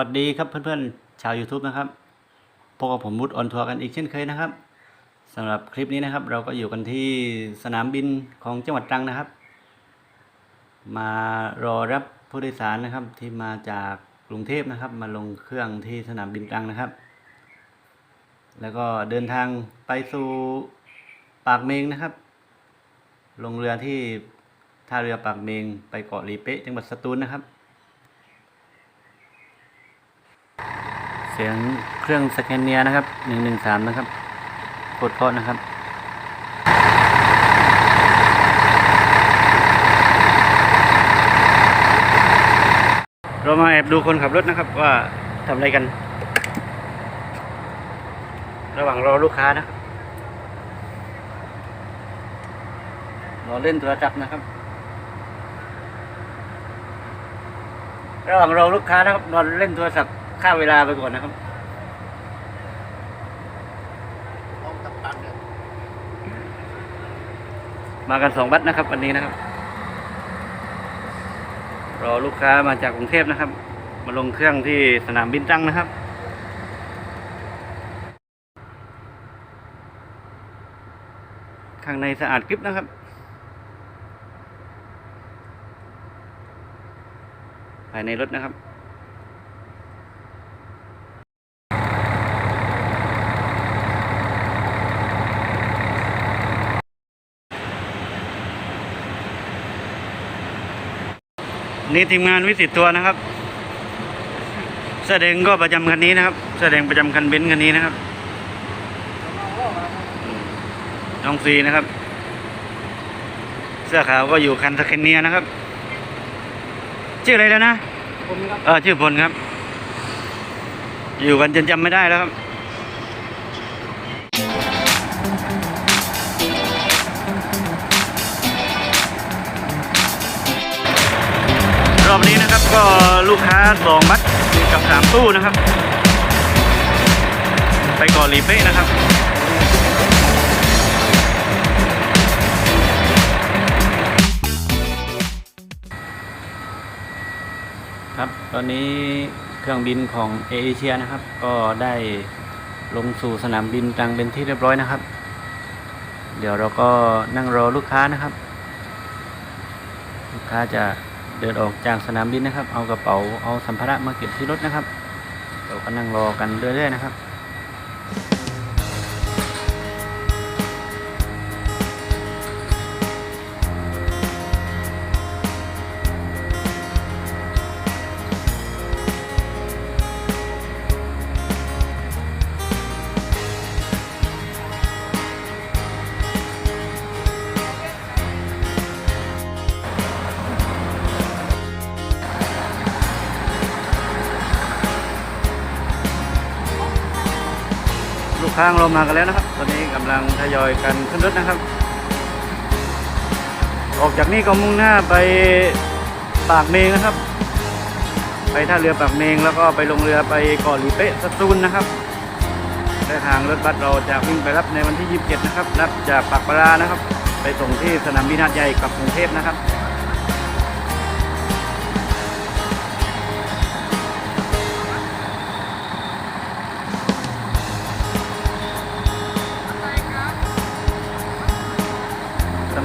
วัสดีครับเพื่อนๆ ชาว YouTube นะครับ พบกับผมมุดออนทัวร์กันอีกเช่นเคยนะครับสำหรับคลิปนี้นะครับ เราก็อยู่กันที่สนามบินของจังหวัดตรังนะครับ มารอรับผู้โดยสารนะครับที่มาจากกรุงเทพนะครับ มาลงเครื่องที่สนามบินตรังนะครับ แล้วก็เดินทางไปสู่ปากเมงนะครับ ลงเรือที่ท่าเรือปากเมงไปเกาะลีเป๊ะจังหวัดสตูลนะครับ สียงเครื่องสแกนเนียนะครับหนึ่งหนึ่งสามนะครับโคตรเพาะนะครับเรามาแอบดูคนขับรถนะครับว่าทำอะไรกัน ระหว่างรอลูกค้านะครับรอเล่นโทรศัพท์นะครับ ระหว่างรอลูกค้านะครับนอนเล่นโทรศัพท์ ฆ่าเวลาไปก่อนนะครับมากันสองบัสนะครับ วันนี้นะครับ รอลูกค้ามาจากกรุงเทพนะครับ มาลงเครื่องที่สนามบินตรังนะครับข้างในสะอาดกริบนะครับ ภายในรถนะครับ นี่ทีมงานวิสิตตัวนะครับแสดงก็ประจำคันนี้นะครับ แสดงประจำคันเบนซ์คันนี้นะครับน้องซีนะครับ เสื้อขาวก็อยู่คันสแคนเนียนะครับ ชื่ออะไรแล้วนะผมครับเออชื่อพลครับ อยู่กันจนจำไม่ได้แล้วครับ รอบนี้นะครับก็ลูกค้าสองบัตรกับสามตู้นะครับ ไปก่อนหลีเป้นะครับครับตอนนี้เครื่องบินของเอเชียนะครับ ก็ได้ลงสู่สนามบินตรังเป็นที่เรียบร้อยนะครับ เดี๋ยวเราก็นั่งรอลูกค้านะครับ ลูกค้าจะ เดินออกจากสนามบินนะครับ เอากระเป๋าเอาสัมภาระมาเก็บที่รถนะครับเราก็นั่งรอกันเรื่อยๆนะครับ ข้าของเรามากันแล้วนะครับ ตอนนี้กำลังทยอยกันขึ้นรถนะครับ ออกจากนี่ก็มุ่งหน้าไปปากเมงนะครับ ไปท่าเรือปากเมงแล้วก็ไปลงเรือไปเกาะหลีเป๊ะสตูลนะครับและทางรถบัสเราจะวิ่งไปรับในวันที่ 27 นะครับ รับจากปากปลานะครับ ไปส่งที่สนามบินหาดใหญ่กลับกรุงเทพนะครับ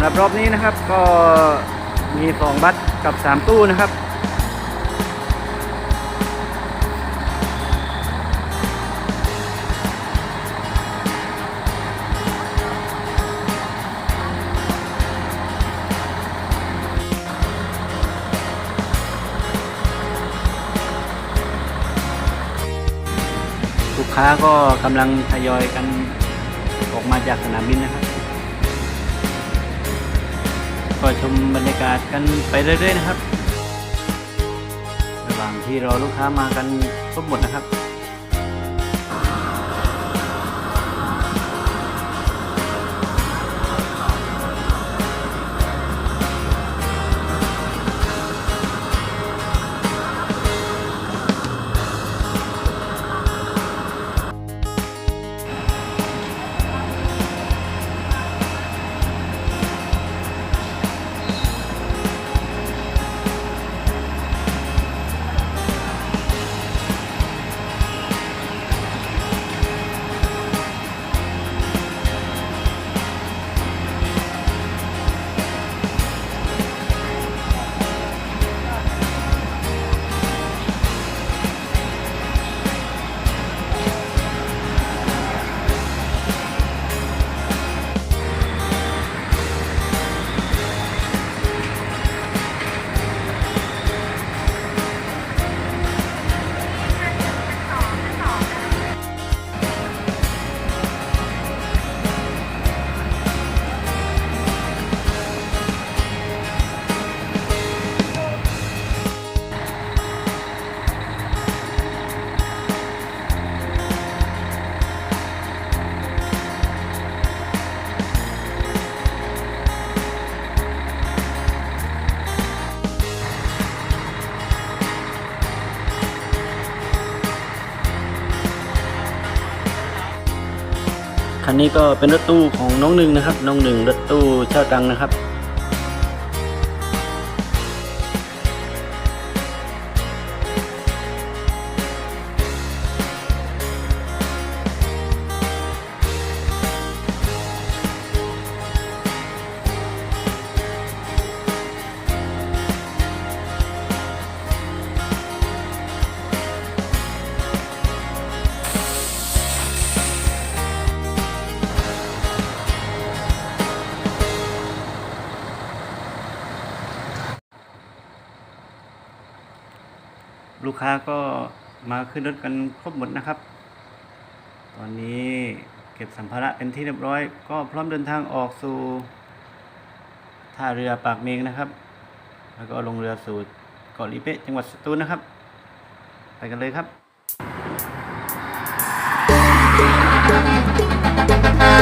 สำหรับรอบนี้นะครับก็มีสองบัสกับสามตู้นะครับ ลูกค้าก็กำลังทยอยกันออกมาจากสนามบินนะครับ ก็ชมบรรยากาศกันไปเรื่อยๆนะครับ ระหว่างที่รอลูกค้ามากันครบหมดนะครับ คันนี้ก็เป็นรถตู้ของน้องหนึ่งนะครับ น้องหนึ่งรถตู้เช่าตังนะครับ ลูกค้าก็มาขึ้นรถกันครบหมดนะครับ ตอนนี้เก็บสัมภาระเป็นที่เรียบร้อย ก็พร้อมเดินทางออกสู่ท่าเรือปากเมงนะครับ แล้วก็ลงเรือสู่เกาะลิเป๊ะจังหวัดสตูลนะครับ ไปกันเลยครับ